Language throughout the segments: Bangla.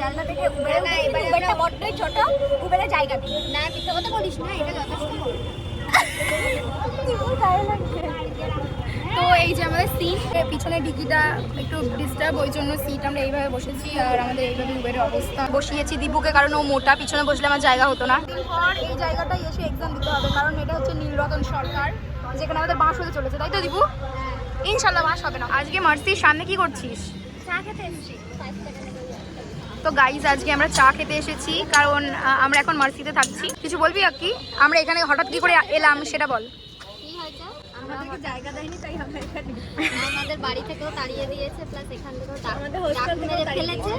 শিয়ালদা থেকে উবেরে না এবারে উবেরটা বড্ডই ছোট উবেরে জায়গা নেই। না মিথ্যা কথা বলিস না এটা যথেষ্ট। তো এই যে আমাদের সিট পিছনে ডিকিটা একটু ডিস্টার্ব ওই জন্য সিট আমরা এইভাবে বসেছি আর আমাদের এইভাবে উবেরের অবস্থা। বসিয়েছি দীপুকে কারণ ও মোটা পিছনে বসলে আমার জায়গা হতো না। পর এই জায়গাটায় এসে এক্সাম দিতে হবে কারণ এটা হচ্ছে নীলরতন সরকার যেখানে আমাদের বাঁশ হতে চলেছে তাই তো দীপু? ইনশাল্লাহ বাঁশ হবে না। আজকে মার্সির সামনে কি করছিস? চা খেতে এসেছি। তো গাইজ আজকে আমরা চা খেতে এসেছি কারণ আমরা এখন মার্সিতে থাকছি। কিছু বলবি আর কি আমরা এখানে হঠাৎ কি করে এলাম সেটা বল। আমরা জায়গা দেয়নি তাই আমরা এখানে আমাদের বাড়ি থেকেও তাড়িয়ে দিয়েছে প্লাস এখান থেকেও ডাক আমাদের ডাক hostel থেকেও মেরে ফেলেছে।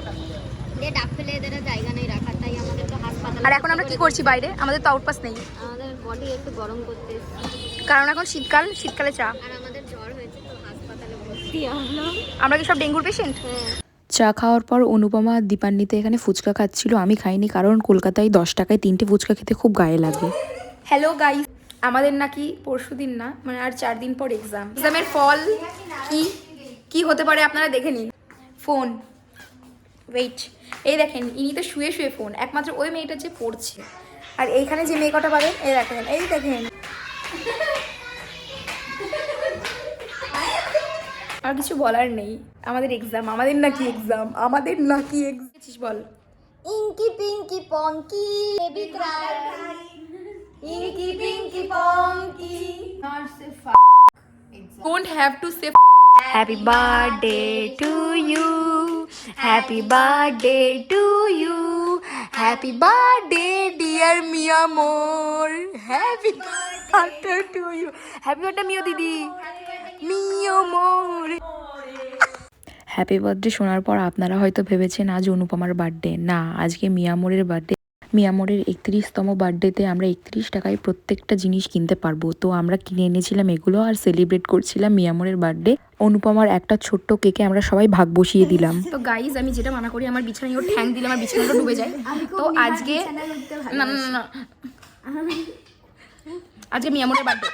দিয়ে ডাক ফেলে এদের জায়গা নেই রাখার তাই আমাদের তো হাসপাতালে আর এখন আমরা কি করছি বাইরে? আমাদের তো আউটপাস নেই। আমাদের বডি একটু গরম করতে কারণ এখন শীতকাল শীতকালে চা। আর আমাদের জ্বর হয়েছে তো হাসপাতালে ভর্তি আমরা আমরা কি সব ডেঙ্গুর পেশেন্ট হ্যাঁ। চা খাওয়ার পর অনুপমা আর এখানে ফুচকা খাচ্ছিল, আমি খাইনি কারণ কলকাতায় দশ টাকায় তিনটে ফুচকা খেতে খুব গায়ে লাগে। হ্যালো গাইস আমাদের নাকি পরশু দিন না মানে আর চার দিন পর এক্সাম এক্সামের ফল কি? কি হতে পারে আপনারা দেখে নিন। ফোন ওয়েট এই দেখেন, ইনি তো শুয়ে শুয়ে ফোন একমাত্র ওই মেয়েটা যে পড়ছে। আর এইখানে যে মেয়ে কটা পাবেন এই দেখেন এই দেখেন। আর কিছু বলার নেই। আমাদের এক্সাম আমাদের নাকি এক্সাম আমাদের নাকি exam ball. Inky pinky ponky baby cry inky pinky ponky. Don't have to say happy birthday to you happy birthday to you happy birthday dear Mia more happy birthday to you happy birthday Mia দিদি মিয়ো হ্যাপি বার্থডে শোনার পর আপনারা হয়তো ভেবেছেন আজ অনুপমার বার্থডে না আজকে মিয়ামোরের বার্থডে মিয়ামোরের একত্রিশতম বার্থডেতে আমরা একত্রিশ টাকায় প্রত্যেকটা জিনিস কিনতে পারব। তো আমরা কিনে এনেছিলাম এগুলো আর সেলিব্রেট করছিলাম মিয়ামোরের বার্থডে অনুপমার একটা ছোট্ট কেকে আমরা সবাই ভাগ বসিয়ে দিলাম। তো গাইজ আমি যেটা মানা করি আমার বিছানায় ও ঠ্যাং দিলে আমার বিছানাটা ডুবে যায়। তো আজকে না না না, না। আজকে মিয়ামোরের বার্থডে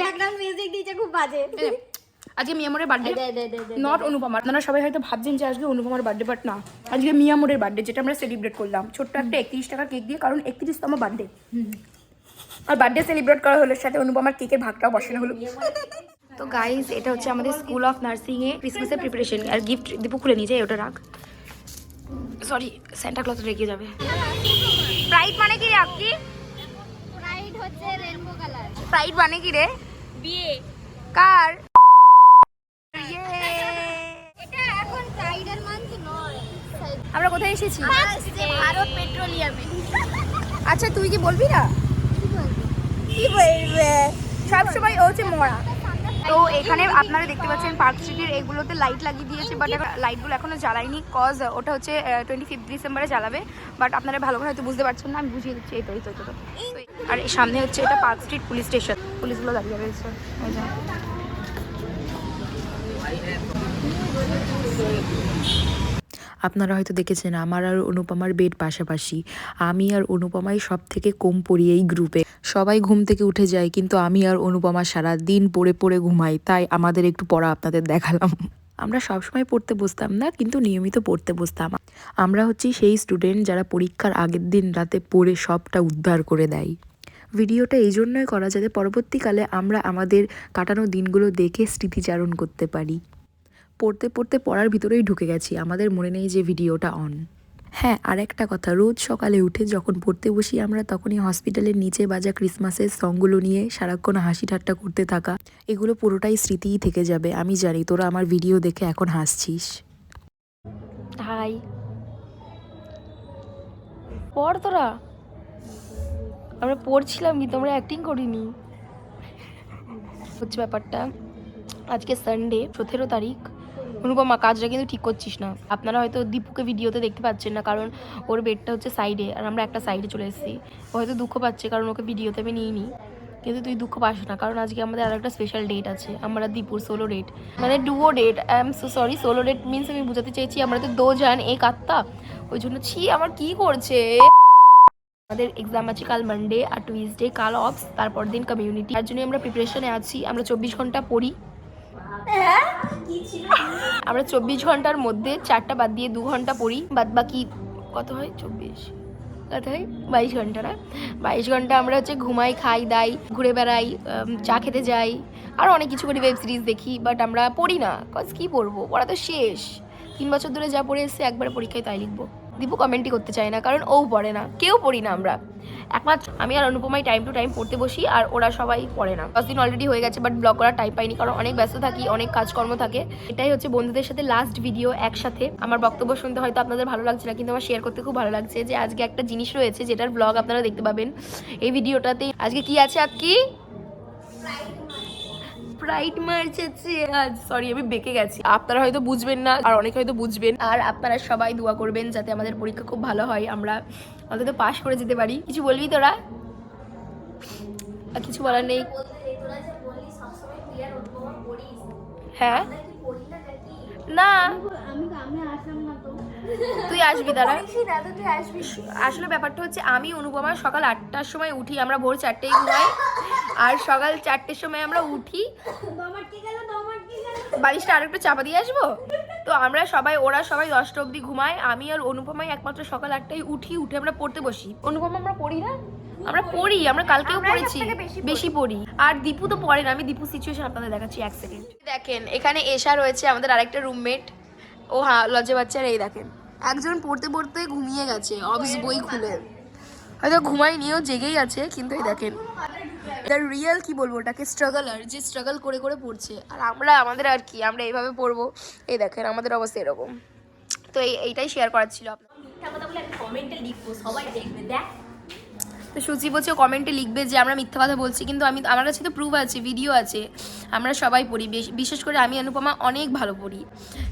ব্যাকগ্রাউন্ড মিউজিক দিয়েছে খুব বাজে। আজকে মিয়ামোরের বার্থডে দে দে দে দে নট অনুপমা। আপনারা সবাই হয়তো ভাবছেন যে আজকে অনুপমার বার্থডে বাট না। আজকে মিয়ামোরের বার্থডে যেটা আমরা সেলিব্রেট করলাম। ছোট্ট একটা একত্রিশ টাকার কেক দিয়ে কারণ একত্রিশতম বার্থডে আর বার্থডে সেলিব্রেট করা হলো সাথে অনুপমার কেকের ভাগটাও বসানো হলো। তো গাইজ এটা হচ্ছে আমাদের স্কুল অফ নার্সিং এ ক্রিসমাসের প্রিপারেশন আর গিফট দীপু খুলে নিয়ে যায় ওটা রাখ। সরি স্যান্টা ক্লথ রেখে যাবে। প্রাইড মানে কি রে আপনি প্রাইড হচ্ছে রেনবো কালার প্রাইড মানে কি রে? বিয়ে। কার এটা এখন প্রাইডের মান্থ নয় আমরা কোথায় এসেছি? ভারত পেট্রোলিয়ামে। আচ্ছা তুই কি বলবি না? কি বলবে? সবসময় ও হচ্ছে মরা। তো এখানে আপনারা দেখতে পাচ্ছেন পার্ক স্ট্রিটের এগুলোতে লাইট লাগিয়ে দিয়েছে বাট লাইটগুলো এখনও জ্বালায়নি কজ ওটা হচ্ছে টোয়েন্টি ফিফথ ডিসেম্বরে জ্বালাবে। বাট আপনারা ভালো করে হয়তো বুঝতে পারছেন না আমি বুঝিয়ে দিচ্ছি এই তো এই তো। আর এই সামনে হচ্ছে এটা পার্ক স্ট্রিট পুলিশ স্টেশন পুলিশগুলো দাঁড়িয়ে রয়েছে। আপনারা হয়তো দেখেছেন, আমার আর অনুপমার বেড পাশাপাশি। আমি আর অনুপমাই সব থেকে কম পড়ি এই গ্রুপে। সবাই ঘুম থেকে উঠে যায়, কিন্তু আমি আর অনুপমা সারা দিন পড়ে পড়ে ঘুমাই। তাই আমাদের একটু পড়া আপনাদের দেখালাম। আমরা সবসময় পড়তে বসতাম না, কিন্তু নিয়মিত পড়তে বসতাম। আমরা হচ্ছি সেই স্টুডেন্ট যারা পরীক্ষার আগের দিন রাতে পড়ে সবটা উদ্ধার করে দেয়। ভিডিওটা এই জন্যই করা যাতে পরবর্তীকালে আমরা আমাদের কাটানো দিনগুলো দেখে স্মৃতিচারণ করতে পারি। পড়তে পড়তে পড়ার ভিতরেই ঢুকে গেছি, আমাদের মনে নেই যে ভিডিওটা অন হ্যাঁ আর একটা কথা, রোজ সকালে উঠে যখন পড়তে বসি আমরা তখনই হসপিটালের নিচে বাজা ক্রিসমাসের সংগুলো নিয়ে সারাক্ষণ হাসি ঠাট্টা করতে থাকা, এগুলো পুরোটাই স্মৃতিই থেকে যাবে, আমি জানি, তোরা আমার ভিডিও দেখে এখন হাসছিস। হাই পড় তোরা। আমরা পড়ছিলাম কিন্তু আমরা অ্যাক্টিং করিনি? হচ্ছে ব্যাপারটা। আজকে সানডে সতেরো তারিখ। অনুপমা কাজটা কিন্তু ঠিক করছিস না। আপনারা হয়তো দীপুকে ভিডিওতে দেখতে পাচ্ছেন না, কারণ ওর বেডটা হচ্ছে সাইডে আর আমরা একটা সাইডে চলে এসেছি। ও হয়তো দুঃখ পাচ্ছে, কারণ ওকে ভিডিওতে আমি নিইনি। কিন্তু তুই দুঃখ পাস না, কারণ আজকে আমাদের আরও একটা স্পেশাল ডেট আছে, আমরা দীপুর সোলো ডেট মানে duo date I am so sorry solo date means আমি বোঝাতে চেয়েছি, আমরা তো দো জান এক আত্মা ওই জন্য ছি, আমার কি করছে? আমাদের এক্সাম আছে কাল মানডে আর টুইসডে কাল অফস তারপর দিন কমিউনিটি তার জন্য আমরা প্রিপারেশনে আছি আমরা চব্বিশ ঘণ্টা পড়ি। আমরা চব্বিশ ঘণ্টার মধ্যে চারটা বাদ দিয়ে দু ঘণ্টা পড়ি। বাদ বাকি কত হয়? চব্বিশ। কত হয়? বাইশ ঘণ্টা না? বাইশ ঘণ্টা আমরা হচ্ছে ঘুমাই খাই দাই ঘুরে বেড়াই চা খেতে যাই। আর অনেক কিছু করি ওয়েব সিরিজ দেখি বাট আমরা পড়ি না। কজ কী পড়ব? পড়া তো শেষ। তিন বছর ধরে যা পড়ে এসছে একবার পরীক্ষায় তাই লিখব। দীপু কমেন্টই করতে চায় না, কারণ ও পড়ে না, কেউ পড়ি না আমরা। একমাত্র আমি আর অনুপমাই টাইম টু টাইম পড়তে বসি, আর ওরা সবাই পড়ে না। দশ দিন অলরেডি হয়ে গেছে বাট ব্লগ করার টাইম পাইনি, কারণ অনেক ব্যস্ত থাকি, অনেক কাজকর্ম থাকে। এটাই হচ্ছে বন্ধুদের সাথে লাস্ট ভিডিও একসাথে। আমার বক্তব্য শুনতে হয়তো আপনাদের ভালো লাগছে না, কিন্তু আমার শেয়ার করতে খুব ভালো লাগছে যে আজকে একটা জিনিস রয়েছে, যেটার ব্লগ আপনারা দেখতে পাবেন। এই ভিডিওটাতে আজকে কি আছে আর কি আছে। আজ সরি আমি বেঁকে গেছি। আপনারা হয়তো বুঝবেন না আর অনেকে হয়তো বুঝবেন। আর আপনারা সবাই দোয়া করবেন যাতে আমাদের পরীক্ষা খুব ভালো হয়। আমরা অন্তত পাশ করে যেতে পারি। কিছু বলবি তোরা? আর কিছু বলার নেই? হ্যাঁ? না। তুই আসবি দাঁড়া। আসলে ব্যাপারটা হচ্ছে আমি অনুপমা সকাল আটটার সময় উঠি। আমরা ভোর চারটেই ঘুমাই। আর সকাল চারটের সময় আমরা উঠি। বালিশটা আরেকটু চাপা দিয়ে আসব? তো আমরা সবাই ওরা সবাই দশটা অবধি ঘুমাই আমি আর অনুপমাই একমাত্র সকাল আটটায় উঠি উঠে আমরা পড়তে বসি। অনুপমা আমরা পড়ি না? আমরা পড়ি আমরা কালকেও পড়েছি বেশি পড়ি। আর দীপু তো পড়ে না আমি দীপু সিচুয়েশন আপনাদের দেখাচ্ছি এক সেকেন্ড দেখেন এখানে এশা রয়েছে আমাদের আরেকটা রুমমেট ও হ্যাঁ লজ্জা বাচ্চার এই দেখেন। একজন পড়তে পড়তে ঘুমিয়ে গেছে অবস বই খুলে। হয়তো ঘুমাই নিয়েও জেগেই আছে কিন্তু এই দেখেন। এটা রিয়েল কি বলব ওটাকে স্ট্রাগলার যে স্ট্রাগল করে করে পড়ছে। আর আমরা আমাদের আর কি আমরা এইভাবে পড়ব। এই দেখেন আমাদের অবস্থা এরকম। তো এই এইটাই শেয়ার করার ছিল আপনার তো সুচি বলছে কমেন্টে লিখবে যে আমরা মিথ্যা কথা বলছি কিন্তু আমি আমার কাছে তো প্রুফ আছে ভিডিও আছে। আমরা সবাই পড়ি বেশ- বিশেষ করে আমি অনুপমা অনেক ভালো পড়ি।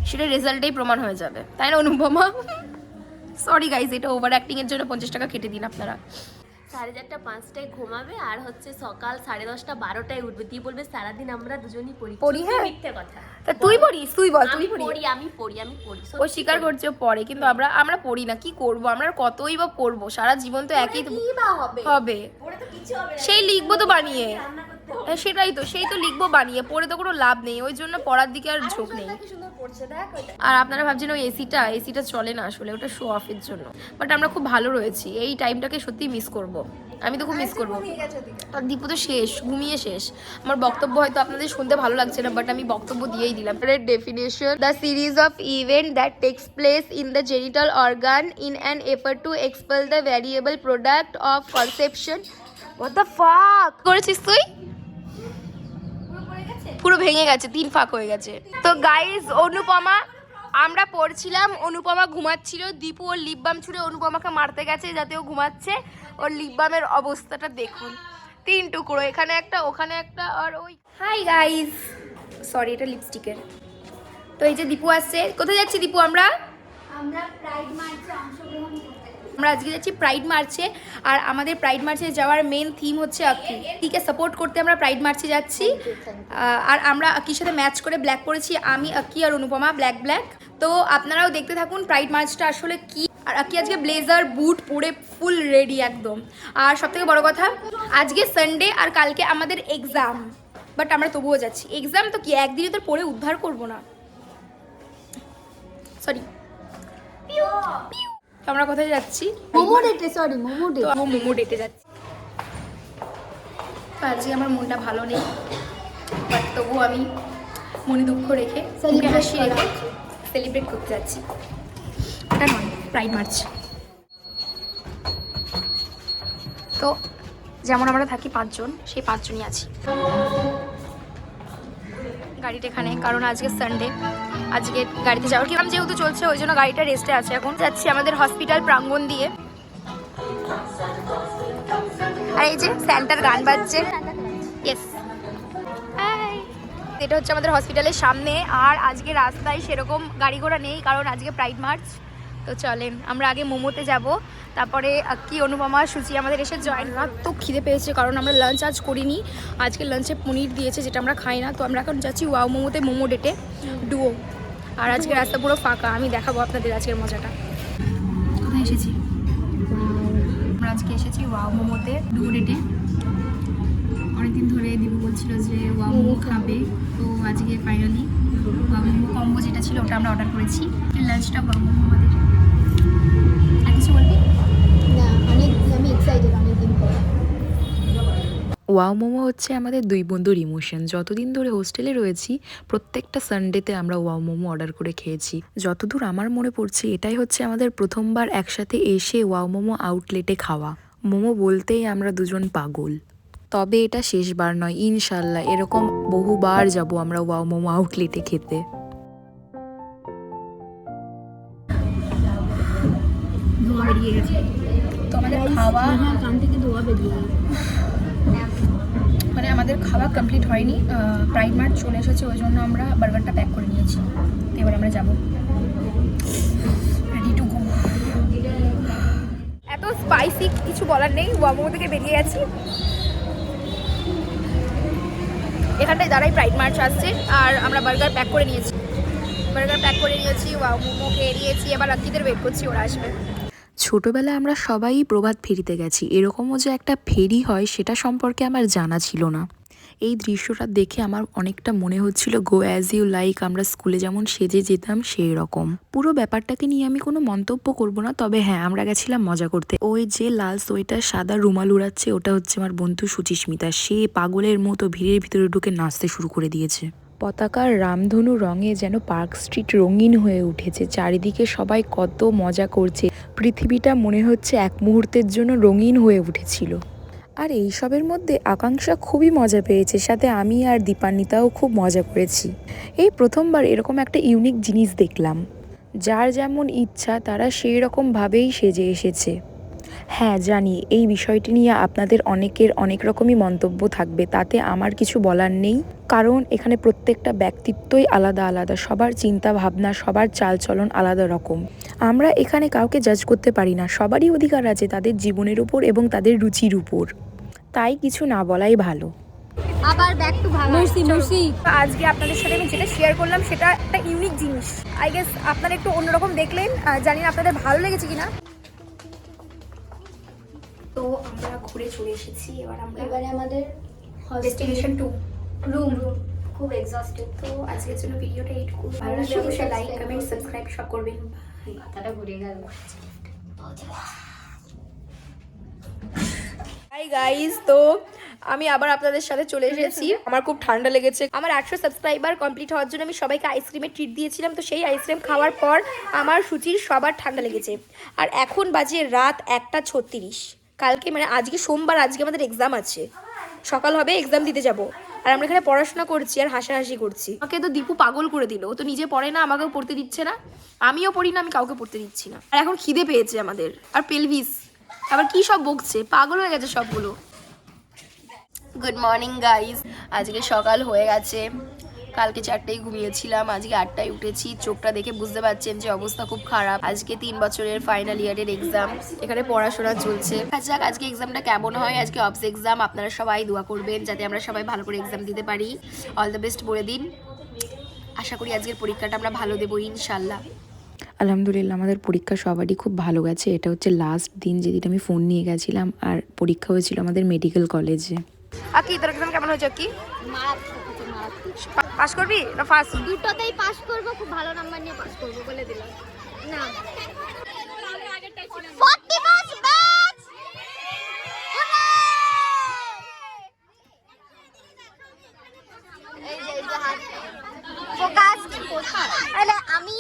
সেটা রেজাল্টেই প্রমাণ হয়ে যাবে। তাই না অনুপমা? সরি গাইজ এটা ওভার অ্যাক্টিংয়ের জন্য পঞ্চাশ টাকা কেটে দিন আপনারা। সাড়ে চারটা পাঁচটায় ঘুমাবে আর হচ্ছে সকাল সাড়ে দশটা বারোটায় উঠবে। দিয়ে বলবে সারাদিন আমরা দুজনই পড়ি। পড়ি, হ্যাঁ। মিথ্যে কথা। তুই পড়িস? তুই বল তুই পড়ি পড়ি আমি পড়ি আমি পড়ি ও স্বীকার করছে পড়ে কিন্তু আমরা আমরা পড়ি না কি করব? আমরা কতই বা পড়ব? সারা জীবন তো একই তো- হবে? সেই লিখব তো বানিয়ে। সেটাই তো সেই তো লিখব বানিয়ে পড়ে তো কোনো লাভ নেই ওই জন্য পড়ার দিকে আর ঝোঁক নেই। আর আপনারা ভাবছেন ওই এসিটা এসিটা চলে না আসলে ওটা শো অফের জন্য। বাট আমরা খুব ভালো রয়েছি এই টাইমটাকে সত্যি মিস করব। আমি তো খুব মিস করব। আর দীপু তো শেষ ঘুমিয়ে শেষ। আমার বক্তব্য হয়তো আপনাদের শুনতে ভালো লাগছে না বাট আমি বক্তব্য দিয়েই দিলাম। Definition the series of event that takes place in the genital organ in an effort to expel the variable product of conception what the fuck করেছিস তুই? পুরো ভেঙে গেছে তিন ফাঁক হয়ে গেছে। তো গাইজ অনুপমা, আমরা পড়ছিলাম, অনুপমা ঘুমাচ্ছিল, দীপু ওর লিপবাম ছুড়ে অনুপমাকে মারতে গেছে যাতে ও ঘুমাচ্ছে। ওর লিপবামের অবস্থাটা দেখুন। তিন টুকরো, এখানে একটা, ওখানে একটা, আর ওই হাই গাইজ সরি এটা লিপস্টিকের তো এই যে দীপু আসছে। কোথায় যাচ্ছি দীপু আমরা? আমরা প্রাইড মার্চে অংশগ্রহণ আমরা আজকে যাচ্ছি প্রাইড মার্চে আর আমাদের প্রাইড মার্চে যাওয়ার মেন থিম হচ্ছে আকি আকিকে সাপোর্ট করতে আমরা প্রাইড মার্চে যাচ্ছি। আর আমরা আকির সাথে ম্যাচ করে ব্ল্যাক পরেছি। আমি আকি আর অনুপমা ব্ল্যাক ব্ল্যাক তো আপনারাও দেখতে থাকুন প্রাইড মার্চটা আসলে কি। আর আকি আজকে ব্লেজার বুট পরে ফুল রেডি একদম। আর সব থেকে বড় কথা আজকে সানডে আর কালকে আমাদের এক্সাম বাট আমরা তবুও যাচ্ছি। এক্সাম তো কি একদিনে তো পরে উদ্ধার করব না। সরি তো আমরা কোথায় যাচ্ছি? মোমো ডেটে সরি মোমো তো আমি মোমো ডেটে যাচ্ছি। তো আজকে আমার মনটা ভালো নেই বাট তবু আমি মনে দুঃখ রেখে হাসি রেখে সেলিব্রেট করতে যাচ্ছি। ওটা নয় প্রাইড মার্চ তো যেমন আমরা থাকি পাঁচজন সেই পাঁচজনই আছি। গাড়িটা এখানে কারণ আজকে সানডে আজকে গাড়িতে যাওয়ার কিরম যেহেতু চলছে ওই জন্য গাড়িটা রেস্টে আছে এখন। যাচ্ছি আমাদের হসপিটাল প্রাঙ্গণ দিয়ে। আর এই যে স্যান্টার গান বাজছে। ইয়েস এটা হচ্ছে আমাদের হসপিটালের সামনে আর আজকে রাস্তায় সেরকম গাড়ি ঘোড়া নেই কারণ আজকে প্রাইড মার্চ তো চলেন, আমরা আগে মোমোতে যাব। তারপরে কি অনুপমা সুচি আমাদের এসে জয়েন তো খিদে পেয়েছে, কারণ আমরা লাঞ্চ আজ করিনি। আজকে লাঞ্চে পনির দিয়েছে, যেটা আমরা খাই না। তো আমরা এখন যাচ্ছি ওয়াও মোমোতে, মোমো ডেটে ডুও আর আজকে রাস্তা পুরো ফাঁকা, আমি দেখাবো আপনাদের আজকের মজাটা। কোথায় এসেছি? আমরা আজকে এসেছি ওয়াও মোমোতে ডুবো ডেটে অনেকদিন ধরে দিবু বলছিল যে ওয়াও মোমো খাবে। তো আজকে ফাইনালি ওয়াও মোমো কম্বো যেটা ছিল, ওটা আমরা অর্ডার করেছি। লাঞ্চটা ওয়াও মোমো আমাদের ওয়াও মোমো হচ্ছে আমাদের দুই বন্ধুর ইমোশন যতদিন ধরে হোস্টেলে রয়েছি, প্রত্যেকটা সানডেতে আমরা ওয়াও মোমো অর্ডার করে খেয়েছি। যতদূর আমার মনে পড়ছে, এটাই হচ্ছে আমাদের প্রথমবার একসাথে এসে ওয়াও মোমো আউটলেটে খাওয়া। মোমো বলতেই আমরা দুজন পাগল। তবে এটা শেষবার নয়, ইনশাল্লাহ এরকম বহুবার যাব আমরা ওয়াও মোমো আউটলেটে খেতে। তো আমাদের খাওয়া কান থেকে ধোয়া বেরিয়ে মানে আমাদের খাওয়া কমপ্লিট হয়নি। প্রাইড মার্চ চলে এসেছে, ওই জন্য আমরা বার্গারটা প্যাক করে নিয়েছি। তো এবার আমরা যাব। টু এত স্পাইসি কিছু বলার নেই ওয়ামো থেকে বেরিয়ে গেছি। এখানটায় দাঁড়াই প্রাইড মার্চ আসছে, আর আমরা বার্গার প্যাক করে নিয়েছি। বার্গার প্যাক করে নিয়েছি, ওয়াও, মোমো খেয়ে নিয়েছি, এবার রাত্রিদের ওয়েট করছি, ওরা আসবে। ছোটবেলায় আমরা সবাই প্রভাত ফেরিতে গেছি। এরকমও যে একটা ফেরি হয়, সেটা সম্পর্কে আমার জানা ছিল না। এই দৃশ্যটা দেখে আমার অনেকটা মনে হচ্ছিল গো অ্যাজ ইউ লাইক আমরা স্কুলে যেমন সেজে যেতাম সেই রকম পুরো ব্যাপারটাকে নিয়ে আমি কোনো মন্তব্য করব না, তবে হ্যাঁ আমরা গেছিলাম মজা করতে। ওই যে লাল সোয়েটার, সাদা রুমাল উড়াচ্ছে, ওটা হচ্ছে আমার বন্ধু সুচিস্মিতা। সে পাগলের মতো ভিড়ের ভিতরে ঢুকে নাচতে শুরু করে দিয়েছে। পতাকার রামধনু রঙে যেন পার্ক স্ট্রিট রঙিন হয়ে উঠেছে। চারিদিকে সবাই কত মজা করছে। পৃথিবীটা মনে হচ্ছে এক মুহূর্তের জন্য রঙিন হয়ে উঠেছিল। আর এইসবের মধ্যে আকাঙ্ক্ষা খুবই মজা পেয়েছে। সাথে আমি আর দীপান্বিতাও খুব মজা করেছি। এই প্রথমবার এরকম একটা ইউনিক জিনিস দেখলাম। যার যেমন ইচ্ছা, তারা সেই রকমভাবেই সেজে এসেছে। হ্যাঁ জানি। এই বিষয়টি নিয়ে আপনাদের অনেকের অনেক রকমই মন্তব্য থাকবে তাতে আমার কিছু বলার নেই। কারণ এখানে প্রত্যেকটা ব্যক্তিত্বই আলাদা আলাদা সবার চিন্তা ভাবনা সবার চালচলন আলাদা রকম। আমরা এখানে কাউকে জাজ করতে পারি না সবারই অধিকার আছে তাদের জীবনের উপর এবং তাদের রুচির উপর। তাই কিছু না বলাই ভালো। আবার ব্যাক টু মুর্শি আজকে আপনাদের সাথে আমি যেটা শেয়ার করলাম সেটা একটা ইউনিক জিনিস। আই গেস আপনারা একটু অন্যরকম দেখলেন জানি না আপনাদের ভালো লেগেছে কিনা। তো আমরা ঘুরে চলে এসেছি এবার আমরা এবারে আমাদের ডেস্টিনেশন টু রুম রুম খুব এক্সস্টেড তো আজকের জন্য ভিডিওটা এইটুকু ভালো লাগলে অবশ্যই লাইক কমেন্ট সাবস্ক্রাইব সব করবেন. মাথাটা ঘুরে গেল। হাই গাইস তো আমি আবার আপনাদের সাথে চলে এসেছি। আমার খুব ঠান্ডা লেগেছে। আমার একশো সাবস্ক্রাইবার কমপ্লিট হওয়ার জন্য আমি সবাইকে আইসক্রিমের ট্রিট দিয়েছিলাম তো সেই আইসক্রিম খাওয়ার পর আমার সুচির সবার ঠান্ডা লেগেছে। আর এখন বাজে রাত একটা ছত্রিশ। কালকে মানে আজকে সোমবার আজকে আমাদের এক্সাম আছে। সকাল হবে এক্সাম দিতে যাব। আর আমরা এখানে পড়াশোনা করছি আর হাসাহাসি করছি। আমাকে তো দীপু পাগল করে দিল। ও তো নিজে পড়ে না আমাকেও পড়তে দিচ্ছে না। আমিও পড়ি না আমি কাউকে পড়তে দিচ্ছি না। আর এখন খিদে পেয়েছে আমাদের। আর পেলভিস আবার কি সব বকছে? পাগল হয়ে গেছে সবগুলো। গুড মর্নিং গাইজ আজকে সকাল হয়ে গেছে। কালকে চারটেই ঘুমিয়েছিলাম আজকে আটটায় উঠেছি। চোখটা দেখে বুঝতে পারছেন যে অবস্থা খুব খারাপ। আজকে তিন বছরের ফাইনাল ইয়ারের এক্সাম এখানে পড়াশোনা চলছে। আচ্ছা যাক আজকে এক্সামটা কেমন হয়? আজকে অফস এক্সাম আপনারা সবাই দোয়া করবেন যাতে আমরা সবাই ভালো করে এক্সাম দিতে পারি। অল দ্য বেস্ট বলে দিন। আশা করি আজকের পরীক্ষাটা আমরা ভালো দেবো ইনশাল্লাহ আলহামদুলিল্লাহ আমাদের পরীক্ষা সবারই খুব ভালো গেছে। এটা হচ্ছে লাস্ট দিন যেদিন আমি ফোন নিয়ে গেছিলাম। আর পরীক্ষা হয়েছিল আমাদের মেডিকেল কলেজে আকি তোর এক্সাম কেমন হয়েছে কি। পাস করবি না ফার্স্ট দুটোতেই পাস করব খুব ভালো নাম্বার নিয়ে পাস করব বলে দিলাম। না। 40 পাস ব্যাচ এই যে এই যে হাত। ফোকাস তাহলে আমি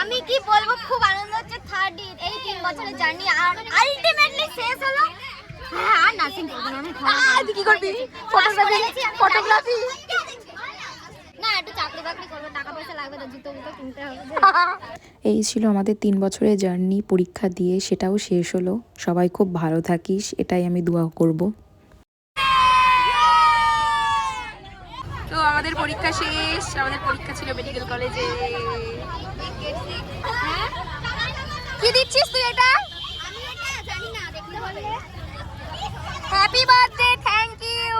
আমি কি বলব খুব আনন্দ হচ্ছে থার্ড এই তিন বছরের জার্নি আলটিমেটলি শেষ হলো। হ্যাঁ নার্সিং করব আমি কি করবি? ফটোগ্রাফি ফটোগ্রাফি চাকরি করব টাকা পয়সা লাগবে তো জুতো মুতো কিনতে হবে। এই ছিল আমাদের তিন বছরের জার্নি পরীক্ষা দিয়ে সেটাও শেষ হলো। সবাই খুব ভালো থাকিস এটাই আমি দোয়া করব। তো আমাদের পরীক্ষা শেষ আমাদের পরীক্ষা ছিল মেডিকেল কলেজে কি দিচ্ছিস তুই এটা? আমি এটা জানি না দেখতে হবে হ্যাপি বার্থডে থ্যাংক ইউ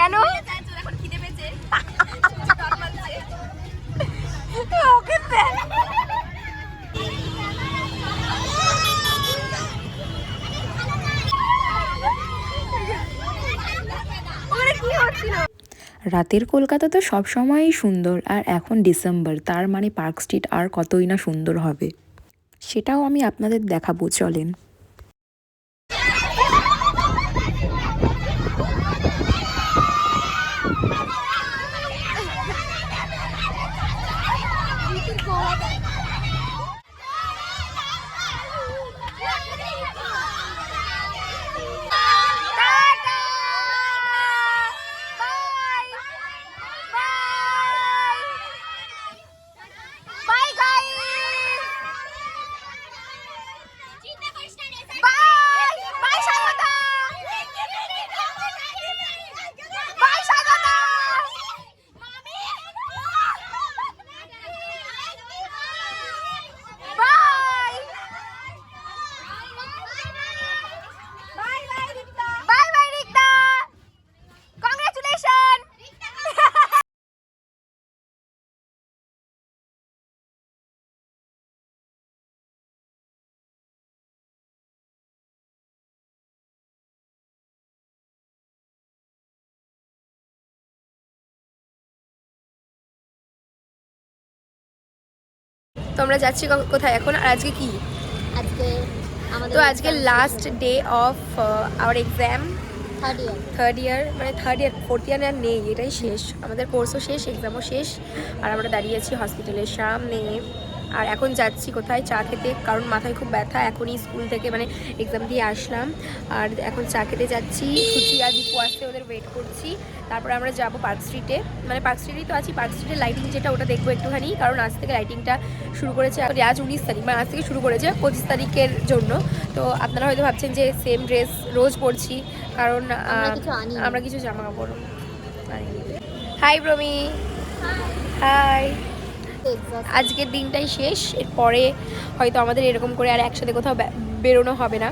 কেন? রাতের কলকাতা তো সবসময়ই সুন্দর, আর এখন ডিসেম্বর, তার মানে পার্ক স্ট্রিট আর কতই না সুন্দর হবে। সেটাও আমি আপনাদের দেখাবো, চলেন। Bye তো আমরা যাচ্ছি কোথায় এখন? আর আজকে কি? আজকে তো আজকে last day of our exam third year third year মানে থার্ড ইয়ার ফোর্থ ইয়ার আর নেই এটাই শেষ। আমাদের কোর্সও শেষ এক্সামও শেষ। আর আমরা দাঁড়িয়ে আছি হসপিটালের সামনে। আর এখন যাচ্ছি কোথায়? চা খেতে কারণ মাথায় খুব ব্যথা। এখনই স্কুল থেকে মানে এক্সাম দিয়ে আসলাম। আর এখন চা খেতে যাচ্ছি। সুচি আর দীপু আসতে ওদের ওয়েট করছি। তারপরে আমরা যাব পার্ক স্ট্রিটে মানে পার্ক স্ট্রিটেই তো আছি। পার্ক স্ট্রিটের লাইটিং যেটা ওটা দেখব একটুখানি। কারণ আজ থেকে লাইটিংটা শুরু করেছে আজ উনিশ তারিখ। মানে আজ থেকে শুরু করেছে পঁচিশ তারিখের জন্য। তো আপনারা হয়তো ভাবছেন যে সেম ড্রেস রোজ পরছি। কারণ আমরা কিছু আমরা কিছু জামা কাপড় হাই প্রমি হাই আজকের দিনটাই শেষ এরপরে হয়তো আমাদের এরকম করে আর একসাথে কোথাও বেরোনো হবে না।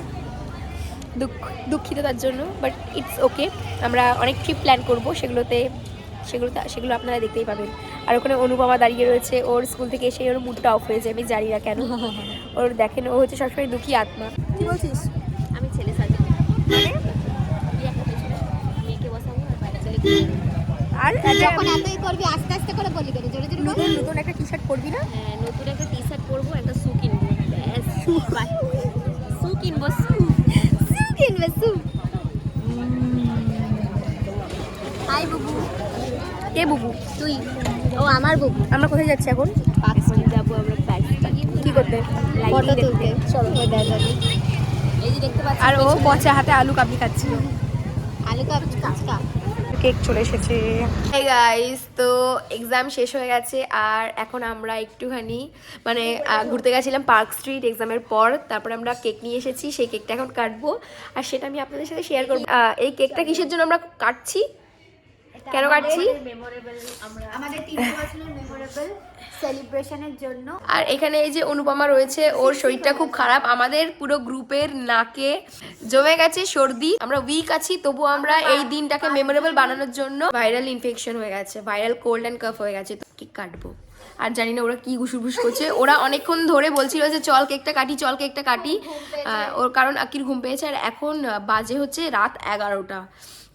দুঃখ দুঃখিত তার জন্য বাট ইটস ওকে আমরা অনেক ট্রিপ প্ল্যান করব সেগুলোতে সেগুলোতে সেগুলো আপনারা দেখতেই পাবেন। আর ওখানে অনুপমা দাঁড়িয়ে রয়েছে ওর স্কুল থেকে এসে ওর মুডটা অফ হয়ে যায় আমি জানি না কেন। ওর দেখেন ও হচ্ছে সবসময় দুঃখী আত্মা। কি বলছিস? আমি ছেলে সাজাবো। আর যখন এতই করবি আস্তে আস্তে করে বলি কেন জোরে জোরে নতুন নতুন একটা টি শার্ট পরবি না? হ্যাঁ, নতুন একটা টি শার্ট পরবো একটা শু কিনবো। বাই শু কিনবো শু সু কিনবে সু হাই বুবু। কে বুবু? তুই। ও আমার বুবু। আমরা কোথায় যাচ্ছি এখন? এখন যাব আমরা প্যাক কি করতে? ফটো তুলতে। চলো দেখ। এই যে দেখতে পাচ্ছি আর ও পচা হাতে আলু কাবলি খাচ্ছিল আলু কাপ কাঁচকা। কেক চলে এসেছে। গাইস তো এক্সাম শেষ হয়ে গেছে আর এখন আমরা একটুখানি মানে ঘুরতে গেছিলাম পার্ক স্ট্রিট এক্সামের পর, তারপরে আমরা কেক নিয়ে এসেছি, সেই কেকটা এখন কাটবো। আর সেটা আমি আপনাদের সাথে শেয়ার করব। এই কেকটা কিসের জন্য আমরা কাটছি? কেন কাটছি? আমাদের তিন বছরের মেমোরেবল সেলিব্রেশনের জন্য। আর এখানে এই যে অনুপমা রয়েছে ওর শরীরটা খুব খারাপ। আমাদের পুরো গ্রুপের নাকে জমে গেছে সর্দি। আমরা উইক আছি তবু আমরা এই দিনটাকে মেমোরেবল বানানোর জন্য ভাইরাল ইনফেকশন হয়ে গেছে। ভাইরাল কোল্ড অ্যান্ড কাফ হয়ে গেছে। তো কেক কাটবো? আর জানি না ওরা কি ঘুষুঘুষ করছে। ওরা অনেকক্ষণ ধরে বলছিল যে চল কেকটা কাটি চল কেকটা কাটি। ওর কারণ আকির ঘুম পেয়েছে। আর এখন বাজে হচ্ছে রাত এগারোটা।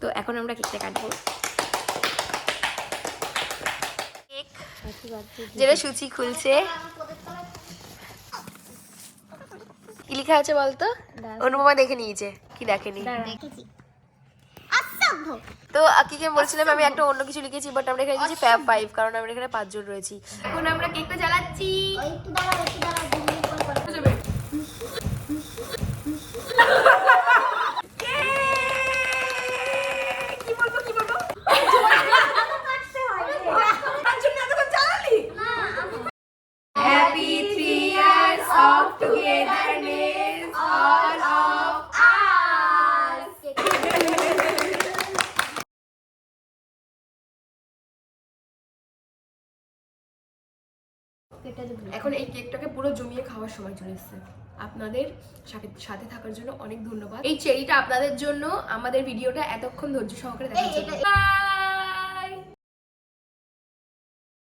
তো এখন আমরা কেকটা কাটবো কেক যেটা সুচি খুলছে। কি লেখা আছে বলতো? অনুপমা দেখে নিয়েছে। কি দেখেনি? তো আকিকে বলছিলাম আমি একটা অন্য কিছু লিখেছি বাট আমরা এখানে লিখেছি ফ্যাব ফাইভ কারণ আমরা এখানে পাঁচজন রয়েছি। এখন আমরা কেকটা জ্বালাচ্ছি ওই একটু দাঁড়াও একটু দাঁড়াও দু মিনিট পর কথা কি বলব কি বলব Happy three years of togetherness, all of us. এখন এই কেকটাকে পুরো জমিয়ে খাওয়ার সময় চলে এসেছে। আপনাদের সাথে থাকার জন্য অনেক ধন্যবাদ। এই চেরিটা আপনাদের জন্য, আমাদের ভিডিওটা এতক্ষণ ধৈর্য সহকারে দেখা